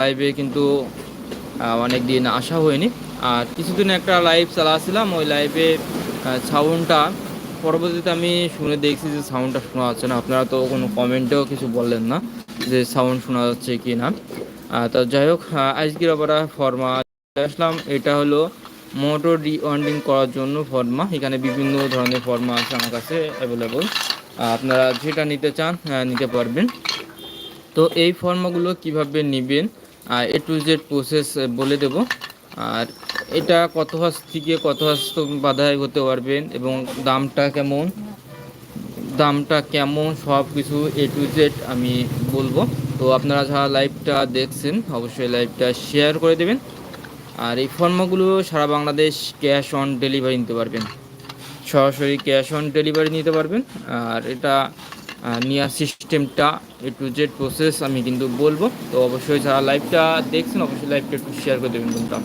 লাইভে কিন্তু অনেক দিন আসা হয়নি। আর কিছুদিন একটা লাইভ চালাছিলাম, ওই লাইভে সাউন্ডটা পরবর্তীতে আমি শুনে দেখছি যে সাউন্ডটা শোনা যাচ্ছে না। আপনারা তো কোনো কমেন্টেও কিছু বললেন না যে সাউন্ড শোনা যাচ্ছে কি না। তো যাই হোক আজকের আবার ফর্মা আসলাম। এটা হলো মোটর রিওয়ান্ডিং করার জন্য ফর্মা এখানে বিভিন্ন ধরনের ফর্মা আছে আমার কাছে অ্যাভেলেবল আপনারা যেটা নিতে চান নিতে পারবেন। তো এই ফর্মাগুলো কীভাবে নেবেন এ টু জেড প্রসেস বলে দেব। আর এটা কত হাস থেকে কত হাস বাধাই হতে পারবেন এবং দামটা কেমন? দামটা কেমন সব কিছু এ টু জেড আমি বলব। তো আপনারা যারা লাইভটা দেখছেন, অবশ্যই লাইভটা শেয়ার করে দেবেন। আর এই ফর্মাগুলো সারা বাংলাদেশ ক্যাশ অন ডেলিভারি নিতে পারবেন। সরাসরি ক্যাশ অন ডেলিভারি নিতে পারবেন। আর এটা নেওয়ার সিস্টেমটা এ টু জেড প্রসেস আমি কিন্তু বলব। তো অবশ্যই যারা লাইভটা দেখছেন, অবশ্যই লাইভটা একটু শেয়ার করে দেবেন বন্ধুরা।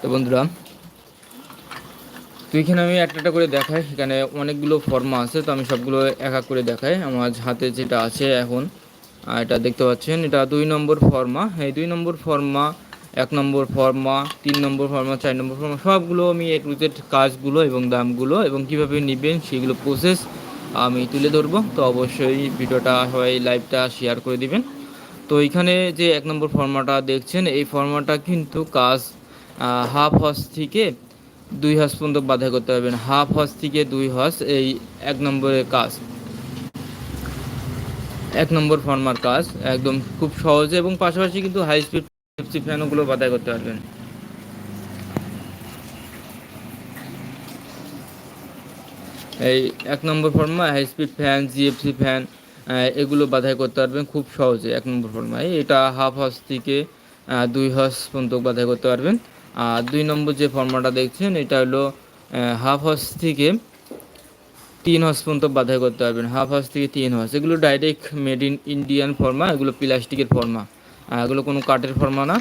তো বন্ধুরা এখানে আমি একটা একটা করে দেখাই। এখানে অনেকগুলো ফর্মা আছে, তো আমি সবগুলো এক এক করে দেখাই। আমার হাতে যেটা আছে এখন এটা দেখতে পাচ্ছেন, এটা দুই নম্বর ফর্মা এই দুই নম্বর ফর্মা এক নম্বর ফর্মা তিন নম্বর ফর্মা চার নম্বর ফর্মা সবগুলো আমি এ টু জেড কাজগুলো এবং দামগুলো এবং কীভাবে নেবেন সেগুলো প্রসেস আমি তুলে ধরবো। তো অবশ্যই ভিডিওটা সবাই লাইভটা শেয়ার করে দিবেন। তো এখানে যে এক নম্বর ফর্মাটা দেখছেন, এই ফর্মাটা কিন্তু কাজ হাফ হস থেকে দুই হাস পর্যন্ত বাধাই করতে পারবেন। হাফ হস থেকে দুই হস এই এক নম্বরের কাজ। এক নম্বর ফর্মার কাজ, একদম খুব সহজে এবং পাশাপাশি কিন্তু হাই স্পিড ফ্যানগুলো বাধাই করতে পারবেন। এই এক নম্বর former high speed fan GFC fan এগুলো বাধাই করতে পারবেন খুব সহজে এক নম্বর ফর্মায়। এটা হাফ হস থেকে দুই হস পর্যন্ত বাধাই করতে পারবেন। আর দুই নম্বর যে ফর্মাটা দেখছেন, এটা হলো হাফ হস থেকে তিন হস পর্যন্ত বাধাই করতে পারবেন। হাফ হস থেকে তিন হস এগুলো ডাইরেক্ট মেড ইন ইন্ডিয়ান ফর্মা এগুলো প্লাস্টিকের ফর্মা এগুলো কোনো কাঠের ফর্মা না,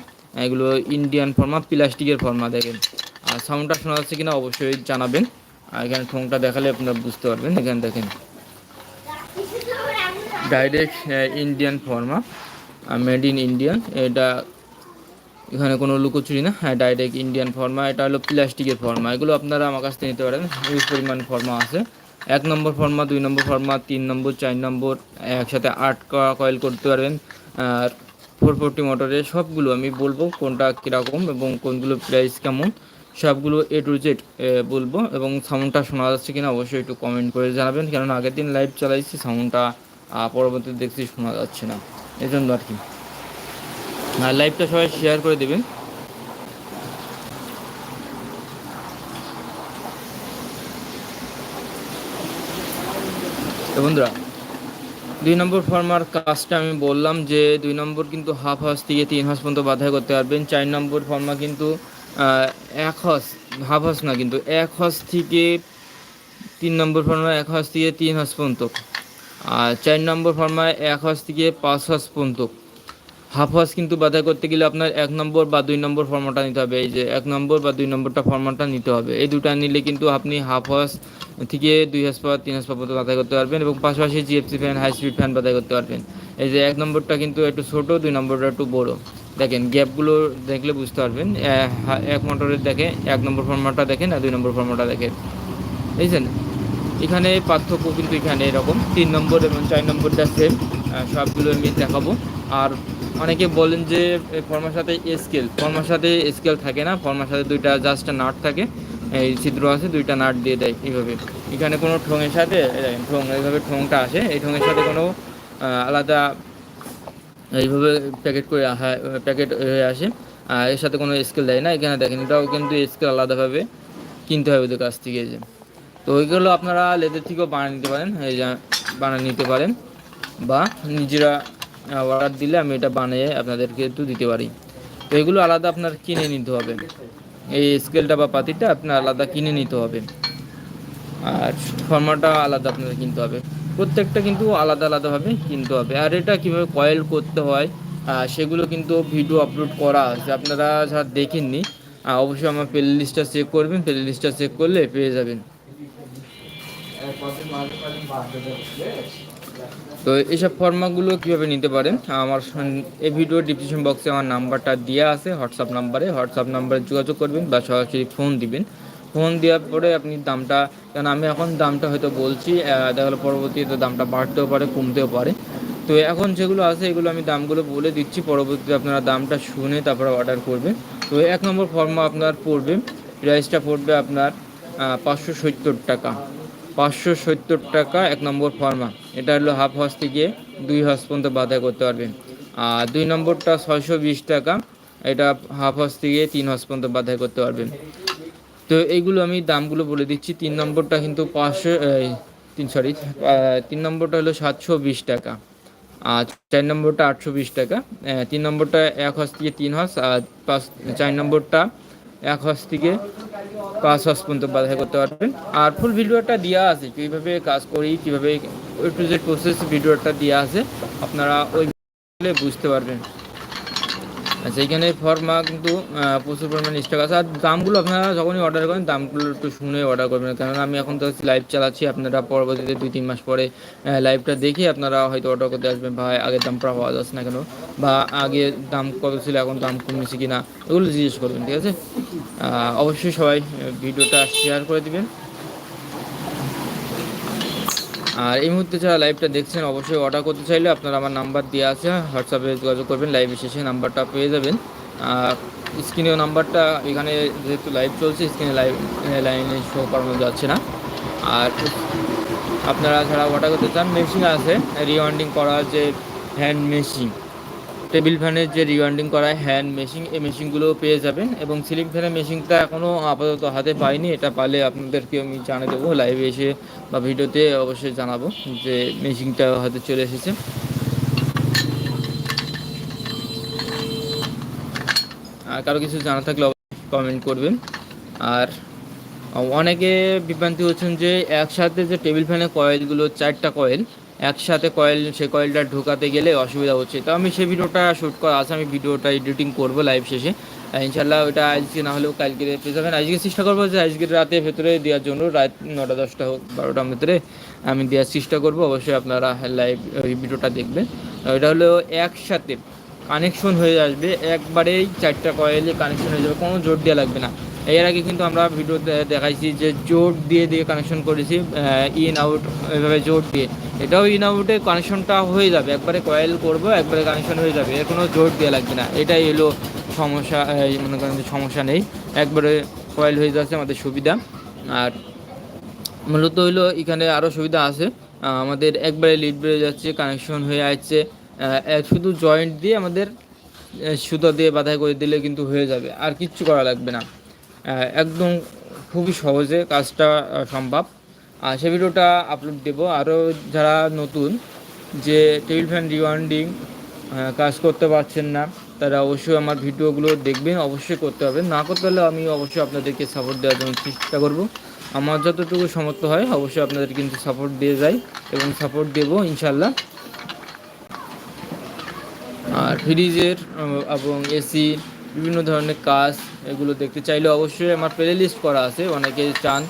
এগুলো ইন্ডিয়ান ফর্মা প্লাস্টিকের ফর্মা দেখেন। আর সাউন্ডটা শোনা যাচ্ছে কিনা অবশ্যই জানাবেন। আর এখানে ঠোংটা দেখালে আপনারা বুঝতে পারবেন। এখানে দেখেন। Direct Indian former made in Indian এটা এখানে কোনো লুকোচুরি না। হ্যাঁ ডাইরেক্ট ইন্ডিয়ান ফর্মা এটা হলো প্লাস্টিকের ফর্মা এগুলো আপনারা আমার কাছ থেকে নিতে পারেন। হিউজ পরিমাণ ফর্মা আছে। এক নম্বর ফর্মা দুই নম্বর ফর্মা তিন নম্বর, চার নম্বর, একসাথে আট কয়েল করতে পারবেন। আর ফোর ফোরটি মোটরের সবগুলো আমি বলব কোনটা কীরকম এবং কোনগুলো প্রাইস কেমন। সবগুলো এ টু জেড বলব এবং সাউন্ডটা শোনা যাচ্ছে কিনা অবশ্যই একটু কমেন্ট করে জানাবেন। কেননা আগের দিন লাইভ চালাইছি সাউন্ডটা পরবর্তীতে দেখছি শোনা যাচ্ছে না। এই জন্য আর কি। আর লাইভটা সবাই শেয়ার করে দেবেন। বন্ধুরা, দুই নম্বর ফর্মার কাজটা আমি বললাম যে দুই নম্বর কিন্তু হাফ হাউস থেকে তিন হাউস পর্যন্ত বাধাই করতে পারবেন। চার নম্বর ফর্মা কিন্তু এক হস হাফ হাউস না কিন্তু এক হস থেকে তিন নম্বর ফর্মা এক হস থেকে তিন হাউস পর্যন্ত। আর চার নম্বর ফর্মায় এক হস থেকে পাঁচ হাউস পর্যন্ত। হাফ হাস কিন্তু বাধাই করতে গেলে আপনার এক নম্বর বা দুই নম্বর ফর্মটা নিতে হবে। এই যে এক নম্বর বা দুই নম্বরটা ফর্মাটা নিতে হবে। এই দুটা নিলে কিন্তু আপনি হাফ হাস থেকে দুই হাস পা তিন হাস পা পর্যন্ত বাধাই করতে পারবেন এবং পাশাপাশি GFC fan high speed fan বাধাই করতে পারবেন। এই যে এক নম্বরটা কিন্তু একটু ছোট, দুই নম্বরটা একটু বড়। দেখেন গ্যাপগুলো দেখলে বুঝতে পারবেন। এক মোটরের দেখে এক নম্বর ফর্মটা দেখেন আর দুই নম্বর ফর্মাটা দেখেন। বুঝছেন? এখানে পার্থক্য কিন্তু এখানে এরকম। তিন নম্বর এবং চার নম্বরটা সেম সবগুলো আমি দেখাবো। আর অনেকে বলেন যে ফর্মার সাথে স্কেল ফর্মার সাথে স্কেল থাকে না, ফর্মার সাথে দুইটা জাস্ট নাট থাকে। এই ছিদ্র আছে, দুইটা নাট দিয়ে দেয় এইভাবে। এখানে কোনো ঠোঙের সাথে ঠোঙ, এইভাবে ঠোঙটা আসে। এই ঠোঙের সাথে কোনো আলাদা এইভাবে প্যাকেট করে প্যাকেট হয়ে আসে। আর এর সাথে কোনো স্কেল দেয় না। এখানে দেখেন, এটাও কিন্তু স্কেল আলাদাভাবে কিনতে হবে ওদের কাছ থেকে যে। তো ওইগুলো আপনারা লেদের থেকেও বানিয়ে নিতে পারেন, এই বানিয়ে নিতে পারেন। বা নিজেরা অর্ডার দিলে আমি এটা বানিয়ে আপনাদেরকে একটু দিতে পারি। তো এগুলো আলাদা আপনার কিনে নিতে হবে। এই স্কেলটা বা পাতিটা আপনার আলাদা কিনে নিতে হবে। আর ফর্মাটা আলাদা আপনাদের কিনতে হবে। প্রত্যেকটা কিন্তু আলাদা আলাদাভাবে কিনতে হবে। আর এটা কীভাবে কয়েল করতে হয় সেগুলো কিন্তু ভিডিও আপলোড করা আছে। আপনারা যারা দেখেননি অবশ্যই আমার প্লে লিস্টটা চেক করবেন। প্লে লিস্টটা চেক করলে পেয়ে যাবেন। তো এইসব ফর্মাগুলো কীভাবে নিতে পারেন? আমার এই ভিডিও ডিসক্রিপশন বক্সে আমার নাম্বারটা দেওয়া আছে হোয়াটসঅ্যাপ নাম্বারে। হোয়াটসঅ্যাপ নাম্বারে যোগাযোগ করবেন বা সরাসরি ফোন দিবেন। ফোন দেওয়ার পরে আপনি দামটা, কারণ আমি এখন দামটা হয়তো বলছি দেখা গেলো পরবর্তীতে দামটা বাড়তেও পারে, কমতেও পারে। তো এখন যেগুলো আছে, এগুলো আমি দামগুলো বলে দিচ্ছি, পরবর্তীতে আপনারা দামটা শুনে তারপরে অর্ডার করবেন। তো এক নম্বর ফর্মা আপনার পড়বে প্রাইসটা পড়বে আপনার পাঁচশো সত্তর টাকা। পাঁচশো সত্তর টাকা এক নম্বর ফর্মা এটা হলো হাফ হস থেকে দুই হস পর্যন্ত বাধাই করতে পারবেন। আর দুই নম্বরটা ছয়শো বিশ টাকা। এটা হাফ হস থেকে তিন হস পর্যন্ত বাধাই করতে পারবেন। তো এইগুলো আমি দামগুলো বলে দিচ্ছি। তিন নম্বরটা কিন্তু পাঁচশো তিন সরি তিন নম্বরটা হলো সাতশো বিশ টাকা। আর চার নম্বরটা আটশো বিশ টাকা। তিন নম্বরটা এক হস থেকে তিন হস আর পাঁচ, চার নম্বরটা এক হস থেকে পাঁচ হস পর্যন্ত বাধাই করতে পারবেন। আর ফুল ভিডিওটা দেওয়া আছে, কীভাবে কাজ করি, কীভাবে ওই টু জেড প্রসেস ভিডিওটা দেওয়া আছে, আপনারা ওই বুঝতে পারবেন। আচ্ছা এইখানে ফর্মা কিন্তু প্রচুর পরিমাণে স্টক আছে। আর দামগুলো আপনারা যখনই অর্ডার করেন, দামগুলো একটু শুনে অর্ডার করবেন। কেননা আমি এখন তো লাইভ চালাচ্ছি, আপনারা পরবর্তীতে দুই, তিন মাস পরে লাইভটা দেখে আপনারা হয়তো অর্ডার করতে আসবেন ভাই আগের দামটা পাওয়া যাচ্ছে না কেন, বা আগে দাম কত ছিল, এখন দাম কমেছে কি না এগুলো জিজ্ঞেস করবেন, ঠিক আছে? অবশ্যই সবাই ভিডিওটা শেয়ার করে দিবেন। আর এই মুহূর্তে যারা লাইভটা দেখছেন, অবশ্যই অর্ডার করতে চাইলে আপনারা আমার নাম্বার দিয়ে আছে হোয়াটসঅ্যাপে যোগাযোগ করবেন লাইভ শেষে নাম্বারটা পেয়ে যাবেন। আর স্ক্রিনেও নাম্বারটা এখানে যেহেতু লাইভ চলছে স্ক্রিনে লাইভ লাইনে শো করানো যাচ্ছে না। আর আপনারা যারা অর্ডার করতে চান মেশিন আছে রিওয়ান্ডিং করা যে হ্যান্ড মেশিন টেবিল ফ্যানের যে রিওয়ান্ডিং করা হ্যান্ড মেশিন, এই মেশিনগুলো পেয়ে যাবেন এবং সিলিং ফ্যানের মেশিনটা এখনও আপাতত হাতে পাইনি। এটা পালে আপনাদেরকে আমি জানিয়ে দেবো, লাইভে এসে বা ভিডিওতে অবশ্যই জানাব যে মেশিনটা হাতে চলে এসেছে। আর কারও কিছু জানা থাকলে অবশ্যই কমেন্ট করবেন। আর অনেকে বিভ্রান্তি হচ্ছেন যে একসাথে যে টেবিল ফ্যানের কয়েলগুলো চারটা কয়েল একসাথে কয়েল, সে কয়েলটা ঢোকাতে গেলে অসুবিধা হচ্ছে। তো আমি সেই ভিডিওটা শ্যুট করা আছে আমি ভিডিওটা এডিটিং করব লাইভ শেষে। ইনশাল্লাহ ওটা আজকে না হলেও কালকে পেয়ে যাবেন। আজকে চেষ্টা করব যে আজকের রাতের ভেতরে দেওয়ার জন্য। রাত নটা, দশটা হোক, বারোটার ভেতরে আমি দেওয়ার চেষ্টা করব। অবশ্যই আপনারা লাইভ ওই ভিডিওটা দেখবেন। ওইটা হলো একসাথে কানেকশন হয়ে আসবে। একবারেই চারটা কয়েলে কানেকশন হয়ে যাবে। কোনো জোর দেওয়া লাগবে না। এর আগে কিন্তু আমরা ভিডিওতে দেখাইছি যে জোর দিয়ে দিয়ে কানেকশন করেছি ইন আউট এভাবে জোর দিয়ে। এটাও ইন আউটে কানেকশনটা হয়ে যাবে। একবারে কয়েল করব, একবারে কানেকশন হয়ে যাবে। এর কোনো জোর দেওয়া লাগবে না। এটাই এলো সমস্যা মনে করেন সমস্যা নেই। একবারে কয়েল হয়ে যাচ্ছে আমাদের সুবিধা। আর মূলত হইল এখানে আরও সুবিধা আছে। আমাদের একবারে লিড বেড়ে যাচ্ছে কানেকশন হয়ে আসছে। শুধু জয়েন্ট দিয়ে আমাদের সুতো দিয়ে বাধাই করে দিলে কিন্তু হয়ে যাবে। আর কিচ্ছু করা লাগবে না। একদম খুবই সহজে কাজটা সম্ভব। সে ভিডিওটা আপলোড দেবো। আরও যারা নতুন, যে টেবিল ফ্যান রিওয়ান্ডিং কাজ করতে পারছেন না, তারা অবশ্যই আমার ভিডিওগুলো দেখবেন, অবশ্যই করতে হবে। না করতে হলে আমি অবশ্যই আপনাদেরকে সাপোর্ট দেওয়ার জন্য চেষ্টা করব। আমার যতটুকু সমর্থ হয়, অবশ্যই আপনাদের কিন্তু সাপোর্ট দিয়ে যাই এবং সাপোর্ট দেবো ইনশাল্লাহ আর ফ্রিজের এবং এসি বিভিন্ন ধরনের কাজ, এগুলো দেখতে চাইলে অবশ্যই আমার প্লে লিস্ট করা আছে। অনেকে চান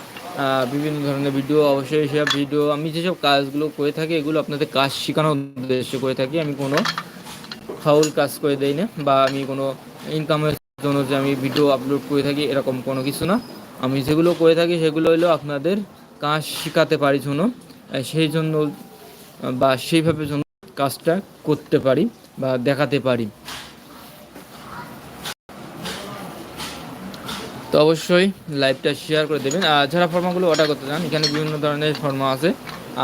বিভিন্ন ধরনের ভিডিও অবশ্যই সেসব ভিডিও আমি যেসব কাজগুলো করে থাকি, এগুলো আপনাদের কাজ শেখানোর উদ্দেশ্যে করে থাকি। আমি কোনো ফাউল কাজ করে দেই না বা আমি কোনো ইনকামের জন্য যে আমি ভিডিও আপলোড করে থাকি, এরকম কোনো কিছু না। আমি যেগুলো করে থাকি, সেগুলো হলো আপনাদের কাজ শেখাতে পারি জন্য সেই জন্য বা সেইভাবে জন্য কাজটা করতে পারি বা দেখাতে পারি। তো অবশ্যই লাইভটা শেয়ার করে দেবেন। আর যারা ফর্মাগুলো অর্ডার করতে চান, এখানে বিভিন্ন ধরনের ফর্মা আছে।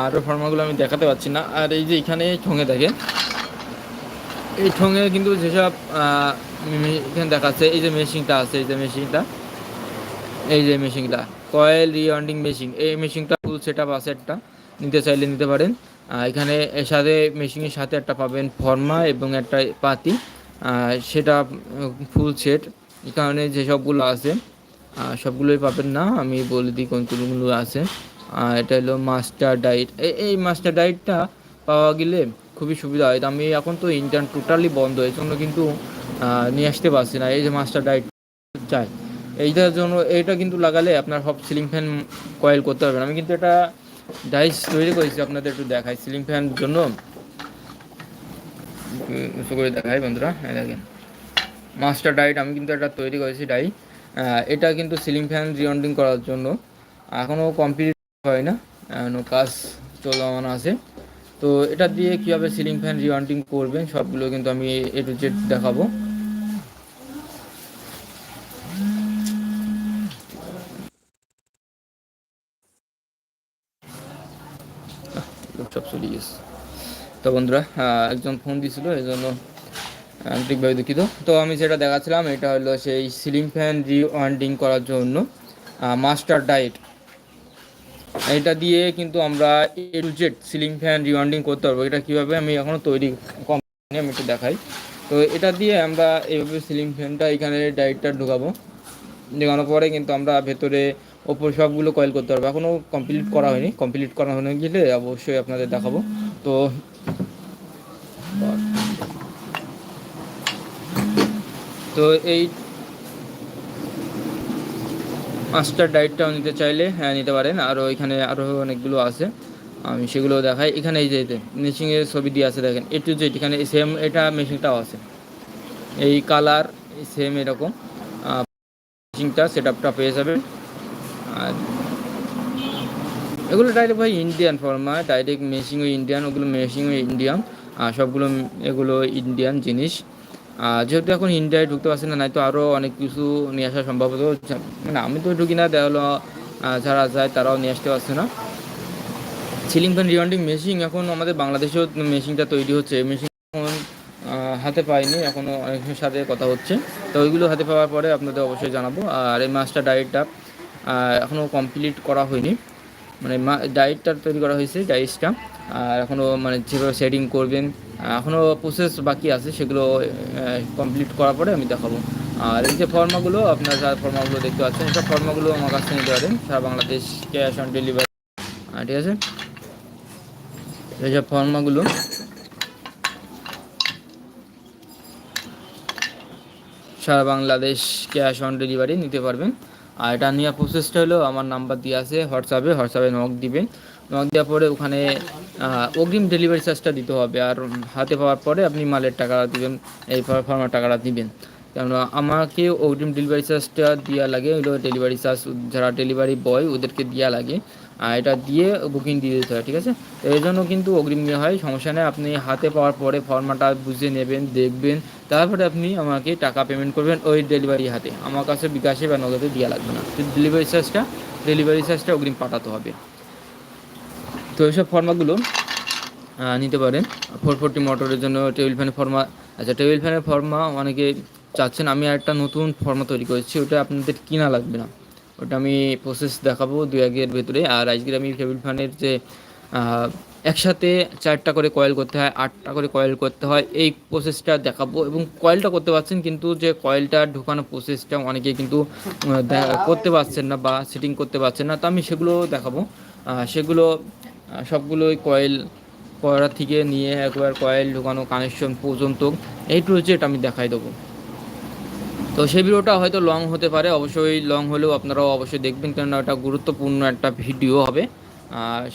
আর ফর্মাগুলো আমি দেখাতে পারছি না। আর এই যে এখানে ঠোঙে দেখেন। এই ঠোঙে কিন্তু যেসব এখানে দেখাচ্ছে, এই যে মেশিনটা আছে, এই যে মেশিনটা এই যে মেশিনটা কয়েল রিওয়ান্ডিং মেশিন এই মেশিনটা ফুল সেট আপ আছে একটা। নিতে চাইলে নিতে পারেন। এখানে এর সাথে মেশিনের সাথে একটা পাবেন ফর্মা এবং একটা পাতি। সেটা ফুল সেট এই কারণে যে সবগুলো আছে সবগুলোই পাবেন না। আমি বলে দিই কোন কোনগুলো আছে। এটা হলো মাস্টার ডাইট। এই মাস্টার ডাইটটা পাওয়া গেলে খুবই সুবিধা হয়। আমি এখন তো ইন্টারন টোটালি বন্ধ, এই জন্য কিন্তু নিয়ে আসতে পারছি না। এই যে মাস্টার ডাইট চাই, এইটার জন্য, এইটা কিন্তু লাগালে আপনার সব সিলিং ফ্যান কয়েল করতে পারবেন। আমি কিন্তু এটা ডাইস তৈরি করেছি, আপনাদের একটু দেখাই। সিলিং ফ্যান জন্য করে দেখাই বন্ধুরা। দেখেন, মাস্টার ডাইট আমি কিন্তু এটা তৈরি করেছি ডাই এটা কিন্তু সিলিং ফ্যান রিওন্ডিং করার জন্য। এখনও কমপ্লিট হয় না কাজ চলমান আছে। তো এটা দিয়ে কীভাবে সিলিং ফ্যান রিওয়ান্টিং করবেন, সবগুলো কিন্তু আমি এ টু জেড দেখাবো। সব চলে গেছে। তো বন্ধুরা একজন ফোন দিছিল এই জন্য আন্তরিকভাবে দুঃখিত। তো আমি যেটা দেখাচ্ছিলাম, এটা হলো সেই সিলিং ফ্যান রিওয়ান্ডিং করার জন্য মাস্টার ডাইট। এটা দিয়ে কিন্তু আমরা A to Z ceiling fan rewinding করতে পারব। এটা কীভাবে আমি এখনও তৈরি কোম্পানি আমি একটু দেখাই। তো এটা দিয়ে আমরা এইভাবে সিলিং ফ্যানটা এখানে ডাইটটা ঢুকাবো। ঢোকানোর পরে কিন্তু আমরা ভেতরে, ওপর সবগুলো কয়েল করতে পারব। এখনও কমপ্লিট করা হয়নি। কমপ্লিট করা হয়ে গেলে অবশ্যই আপনাদের দেখাবো। তো তো এই মাস্টার ডাইটটাও নিতে চাইলে হ্যাঁ নিতে পারেন। আরও এখানে আরও অনেকগুলো আছে। আমি সেগুলো দেখাই। এখানে এই যে মেশিনের ছবি দিয়ে আছে, দেখেন। এ টু জেড এখানে সেম এটা মেশিনটাও আছে। এই কালার সেম এরকম। মেশিনটা সেট আপটা পেয়ে যাবেন। আর এগুলো ডাইরেক্ট ভাই ইন্ডিয়ান ফর্মা ডাইরেক্ট মেশিনও ইন্ডিয়ান ওগুলো মেশিনও ইন্ডিয়ান আর সবগুলো, এগুলো ইন্ডিয়ান জিনিস। যেহেতু এখন ইন্ডিয়ায় ঢুকতে পারছি না নাই তো আরও অনেক কিছু নিয়ে আসা সম্ভব হতো মানে আমি তো ঢুকি না দেখা হলো যারা যায় তারাও নিয়ে আসতে পারছে না। সিলিং ফ্যান, রিওয়ান্ডিং মেশিন এখন আমাদের বাংলাদেশেও মেশিনটা তৈরি হচ্ছে। মেশিন এখন হাতে পাইনি এখনও অনেকের সাথে কথা হচ্ছে। তো ওইগুলো হাতে পাওয়ার পরে আপনাদের অবশ্যই জানাব। আর এই মাছটা ডায়েটটা এখনও কমপ্লিট করা হয়নি। মানে ডায়েটটা তৈরি করা হয়েছে, ডাইসটা। আর এখনও মানে যেভাবে সেটিং করবেন এখনও প্রসেস বাকি আছে, সেগুলো কমপ্লিট করার পরে আমি দেখাবো। আর এই যে ফর্মাগুলো, আপনার যারা ফর্মাগুলো দেখতে পাচ্ছেন, সব ফর্মাগুলো আমার কাছে নিতে পারেন। সারা বাংলাদেশ ক্যাশ অন ডেলিভারি ঠিক আছে? এইসব ফর্মাগুলো। সারা বাংলাদেশ ক্যাশ অন ডেলিভারি নিতে পারবেন। আর এটা নেওয়ার প্রসেসটা হলো, আমার নাম্বার দিয়ে আছে, হোয়াটসঅ্যাপে হোয়াটসঅ্যাপে নক দিবেন। নক দেওয়ার পরে ওখানে অগ্রিম ডেলিভারি চার্জটা দিতে হবে। আর হাতে পাওয়ার পরে আপনি মালের টাকা দিবেন, এই ফর্মার টাকাটা দিবেন। কেননা আমাকে অগ্রিম ডেলিভারি চার্জটা দেওয়া লাগে হলো ডেলিভারি চার্জ যারা ডেলিভারি বয় ওদেরকে দেওয়া লাগে। আর এটা দিয়ে বুকিং দিয়ে দিতে হয়, ঠিক আছে? এই জন্য কিন্তু অগ্রিম দেওয়া হয়, সমস্যা নেই। আপনি হাতে পাওয়ার পরে ফর্মাটা বুঝে নেবেন, দেখবেন। তারপরে আপনি আমাকে টাকা পেমেন্ট করবেন ওই ডেলিভারি হাতে। আমার কাছে বিকাশে বা নগদে দেওয়া লাগবে না। ডেলিভারি চার্জটা ডেলিভারি চার্জটা অগ্রিম পাঠাতে হবে। তো এইসব ফর্মাগুলো নিতে পারেন। ফোর ফোরটি মোটরের জন্য টেবিল ফ্যানের ফর্মা আচ্ছা টেবিল ফ্যানের ফর্মা অনেকে চাচ্ছেন, আমি একটা নতুন ফর্মা তৈরি করেছি, ওটা আপনাদের কিনা লাগবে না। ওটা আমি প্রসেস দেখাবো দু একের ভেতরে। আর আজকের আমি টেবিল ফ্যানের যে একসাথে চারটা করে কয়েল করতে হয়, আটটা করে কয়েল করতে হয়, এই প্রসেসটা দেখাবো। এবং কয়েলটা করতে পারছেন, কিন্তু যে কয়েলটা ঢুকানো প্রসেসটা অনেকে কিন্তু করতে পারছেন না বা সেটিং করতে পারছেন না। তো আমি সেগুলো দেখাবো। সেগুলো সবগুলোই কয়েল করা থেকে নিয়ে একবার কয়েল ঢোকানো কানেকশন পর্যন্ত এই টু জেড আমি দেখাই দেবো। তো সেই ভিডিওটা হয়তো লং হতে পারে, অবশ্যই লং হলেও আপনারাও অবশ্যই দেখবেন, কেননা এটা গুরুত্বপূর্ণ একটা ভিডিও হবে।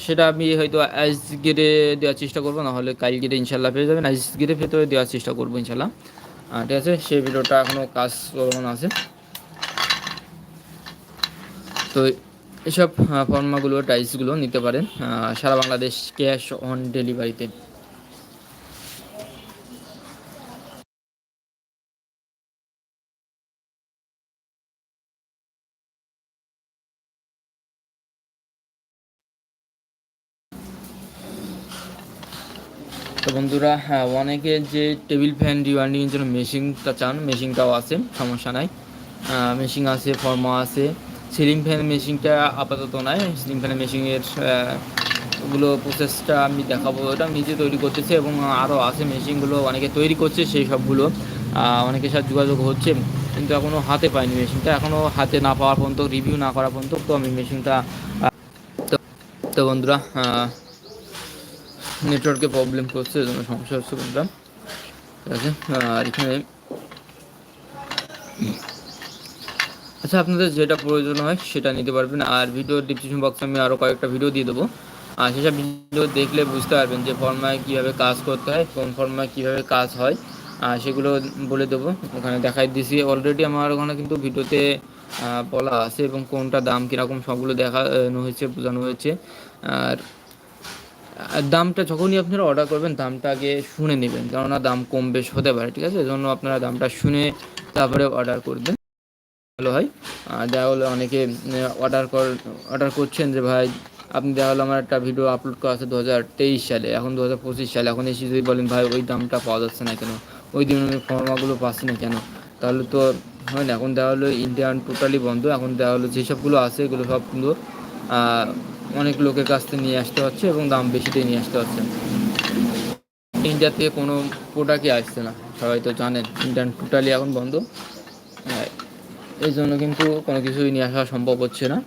সেটা আমি হয়তো আজগিরে দেওয়ার চেষ্টা করব, নাহলে কালগিরে ইনশাল্লাহ পেয়ে যাবেন। আজগিরে ভেতরে দেওয়ার চেষ্টা করব ইনশাল্লাহ। ঠিক আছে, সেই ভিডিওটা এখনও কাজ চলমান আছে। তো এসব ফর্মাগুলো টাইলসগুলো নিতে পারেন। সারা বাংলাদেশ ক্যাশ অন ডেলিভারিতে। তো বন্ধুরা হ্যাঁ অনেকে যে টেবিল ফ্যান রিওয়ার্ডিংয়ের জন্য মেশিনটা চান, মেশিনটাও আছে, সমস্যা নাই। মেশিন আছে, ফর্মা আছে। সিলিং ফ্যান মেশিনটা আপাতত নাই। সিলিং ফ্যানের মেশিনের ওগুলো প্রসেসটা আমি দেখাবো। ওটা নিজে তৈরি করতেছি এবং আরও আছে মেশিনগুলো অনেকে তৈরি করছে সেই সবগুলো। অনেকের সাথে যোগাযোগ হচ্ছে, কিন্তু এখনও হাতে পাইনি মেশিনটা। এখনও হাতে না পাওয়ার পর্যন্ত রিভিউ না করা পর্যন্ত তো আমি মেশিনটা তো বন্ধুরা নেটওয়ার্কে প্রবলেম করছে, এজন্য সমস্যা হচ্ছে বন্ধুরা। ঠিক আছে? আর এখানে আচ্ছা আপনাদের যেটা প্রয়োজন হয় সেটা নিতে পারবেন। আর ভিডিও ডিসক্রিপশন বক্সে আমি আরও কয়েকটা ভিডিও দিয়ে দেবো। আর সেসব ভিডিও দেখলে বুঝতে পারবেন যে ফর্মায় কীভাবে কাজ করতে হয়, কোন ফর্মায় কীভাবে কাজ হয়। আর সেগুলো বলে দেবো। ওখানে দেখাই দিছি। অলরেডি আমার ওখানে কিন্তু ভিডিওতে বলা আছে এবং কোনটা দাম কীরকম সবগুলো দেখানো হয়েছে, বোঝানো হয়েছে। আর দামটা যখনই আপনারা অর্ডার করবেন, দামটা আগে শুনে নেবেন। কেননা দাম কম বেশ হতে পারে, ঠিক আছে? এজন্য আপনারা দামটা শুনে তারপরে অর্ডার করবেন। ভালো হয়। দেখা হলো অনেকে অর্ডার কর অর্ডার করছেন যে, ভাই, আপনি দেখা হলো আমার একটা ভিডিও আপলোড করা আছে দু হাজার তেইশ সালে, এখন দু হাজার পঁচিশ সালে, এখন এসে যদি বলেন, ভাই, ওই দামটা পাওয়া যাচ্ছে না কেন? ওই দিন আমি ফর্মাগুলো পাচ্ছি না কেন? তাহলে তো হয় না। এখন দেওয়া হলো ইন্ডিয়ান টোটালি বন্ধ। এখন দেওয়া হলো যেসবগুলো আছে, এগুলো সব কিন্তু অনেক লোকের কাছ থেকে নিয়ে আসতে হচ্ছে এবং দাম বেশিতে নিয়ে আসতে হচ্ছে। ইন্ডিয়া থেকে কোনো প্রোডাক্টই আসছে না। সবাই তো জানেন ইন্ডিয়ান টোটালি এখন বন্ধ। এই জন্য কিন্তু কোনো কিছুই নিয়ে আসা সম্ভব হচ্ছে না।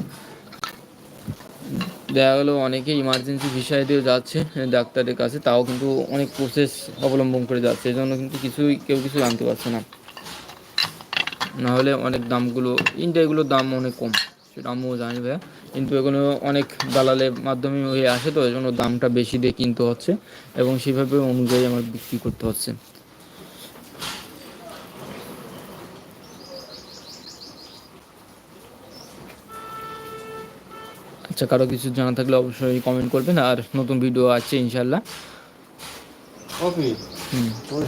দেখা গেলো অনেকে ইমার্জেন্সি বিষয় দিয়ে যাচ্ছে, ডাক্তারের কাছে, তাও কিন্তু অনেক প্রসেস অবলম্বন করে যাচ্ছে এই জন্য কিন্তু কিছুই, কেউ কিছু জানতে পারছে না। নাহলে অনেক দামগুলো, ইন্ডিয়াগুলোর দাম অনেক কম, সেটা আমিও জানি ভাইয়া। কিন্তু এগুলো অনেক দালালের মাধ্যমে হয়ে আসে তো এই জন্য দামটা বেশি দিয়ে কিনতে হচ্ছে, এবং সেভাবে অনুযায়ী আমার বিক্রি করতে হচ্ছে। আচ্ছা কারও কিছু জানা থাকলে অবশ্যই কমেন্ট করবেন আর নতুন ভিডিও আছে ইনশাল্লাহ ওকে হুম। তোর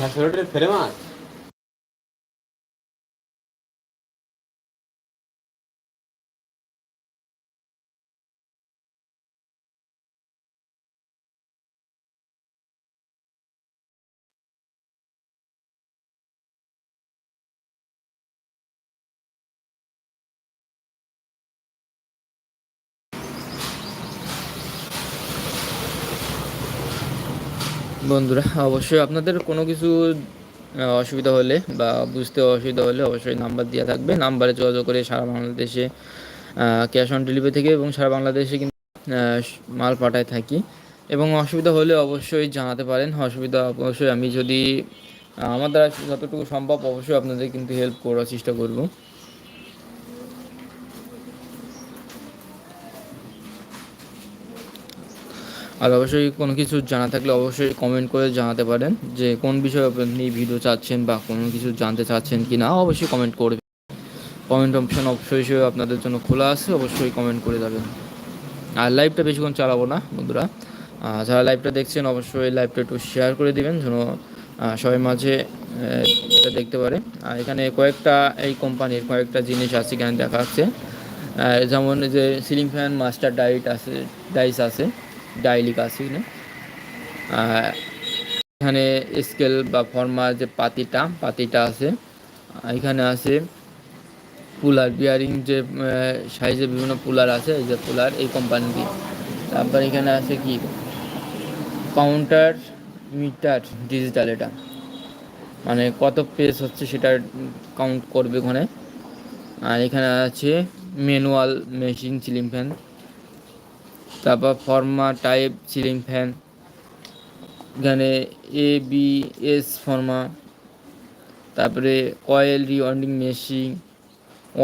ফেরে মাছ বন্ধুরা, অবশ্যই আপনাদের কোনো কিছু অসুবিধা হলে বা বুঝতে অসুবিধা হলে অবশ্যই নাম্বার দেওয়া থাকবে। নাম্বারে যোগাযোগ করে সারা বাংলাদেশে ক্যাশ অন ডেলিভারি থেকে এবং সারা বাংলাদেশে কিন্তু মাল পাঠায় থাকি। এবং অসুবিধা হলে অবশ্যই জানাতে পারেন। অসুবিধা অবশ্যই আমি যদি আমার দ্বারা যতটুকু সম্ভব অবশ্যই আপনাদের কিন্তু হেল্প করার চেষ্টা করব। আর অবশ্যই কোনো কিছু জানা থাকলে অবশ্যই কমেন্ট করে জানাতে পারেন যে কোন বিষয়ে আপনি ভিডিও চাচ্ছেন বা কোনো কিছু জানতে চাচ্ছেন কি না অবশ্যই কমেন্ট করবেন। কমেন্ট অপশন অবশ্যই হিসেবে আপনাদের জন্য খোলা আছে, অবশ্যই কমেন্ট করে যাবেন। আর লাইভটা বেশিক্ষণ চালাবো না, বন্ধুরা। যারা লাইভটা দেখছেন, অবশ্যই লাইভটা একটু শেয়ার করে দিবেন, যেন সবাই মাঝে এটা দেখতে পারে। আর এখানে কয়েকটা এই কোম্পানির কয়েকটা জিনিস আছে, এখানে দেখা যাচ্ছে। যেমন যে সিলিং ফ্যান মাস্টার ডাইট আছে ডাইস আছে। ডাইলিক আছে এখানে এখানে স্কেল বা ফর্মার যে পাতিটা পাতিটা আছে। এখানে আছে পুলার, বিয়ারিং যে সাইজে বিভিন্ন পুলার আছে, এই যে পুলার, এই কোম্পানিটি। তারপর এখানে আছে কি? কাউন্টার মিটার ডিজিটাল এটা। মানে কত পেস হচ্ছে সেটা কাউন্ট করবে ওখানে। আর এখানে আছে ম্যানুয়াল মেশিন, সিলিং ফ্যান। তারপর ফর্মা টাইপ সিলিং ফ্যান এখানে এ বি এস ফর্মা, তারপরে coil rewinding machine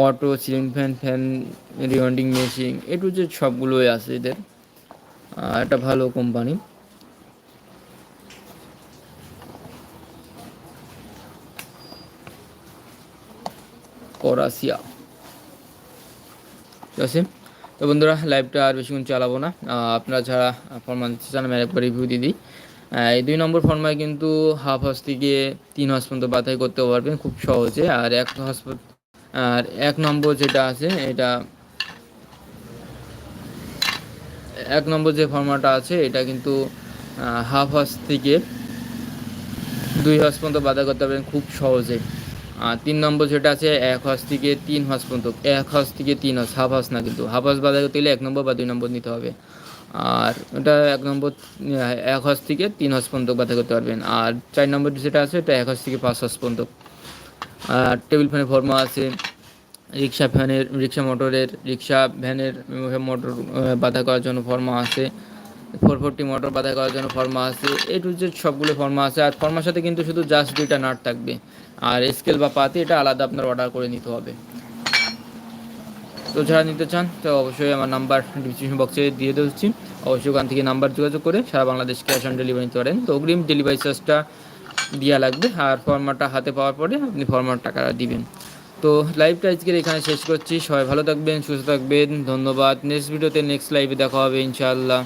auto ceiling fan fan rewinding machine এটু যে সবগুলোই আছে এদের। একটা ভালো কোম্পানি করাসিয়া। ঠিক আছে? তো বন্ধুরা লাইভটা আর বেশিক্ষণ চালাবো না। আপনারা যারা ফরমান দিতে চান, আমি একবার রিভিউ দিয়ে দিই। এই দুই নম্বর ফর্মায় কিন্তু হাফ হাউস থেকে তিন হাউস পর্যন্ত বাতাই করতে পারবেন, খুব সহজে। আর এক হাউস আর এক নম্বর যেটা আছে, এটা এক নম্বর যে ফর্মাটা আছে, এটা কিন্তু হাফ হাউস থেকে দুই হাউস পর্যন্ত বাধা করতে পারবেন, খুব সহজে। তিন নম্বর যেটা আছে, এক হাস থেকে তিন হাস পর্যন্ত, এক হাস থেকে তিন হাস হাফ হাস না কিন্তু হাফ হাস বাজার করতে গেলে এক নম্বর বা দুই নম্বর নিতে হবে। আর ওটা এক নম্বর, এক হাস থেকে তিন হাস পর্যন্ত বাধা করতে পারবেন। আর চার নম্বর যেটা আছে এটা এক হাস থেকে পাঁচ হাস পর্যন্ত। আর টেবিল ফ্যানের ফর্মা আছে, রিক্সা ভ্যানের রিক্সা মোটরের, রিক্সা ভ্যানের মোটর বাধা করার জন্য ফর্মা আছে। ফোর ফোরটি মোটর বাধা করার জন্য ফর্মা আছে। এ টু জেড সবগুলো ফর্মা আছে। আর ফর্মার সাথে কিন্তু শুধু জাস্ট দুইটা নাট থাকবে। আর স্কেল বা পাতি, এটা আলাদা আপনার অর্ডার করে নিতে হবে। তো যারা নিতে চান, তো অবশ্যই আমার নাম্বার ডিসক্রিপশন বক্সে দিয়ে দিচ্ছি। অবশ্যই ওখান থেকে নাম্বার যোগাযোগ করে সারা বাংলাদেশ ক্যাশ অন ডেলিভারি নিতে পারেন। তো অগ্রিম ডেলিভারি চার্জটা দেওয়া লাগবে। আর ফর্মারটা হাতে পাওয়ার পরে আপনি ফর্মার টাকাটা দিবেন। তো লাইভটা আজকের এখানে শেষ করছি। সবাই ভালো থাকবেন, সুস্থ থাকবেন। ধন্যবাদ। নেক্সট ভিডিওতে নেক্সট লাইভে দেখা হবে ইনশাআল্লাহ।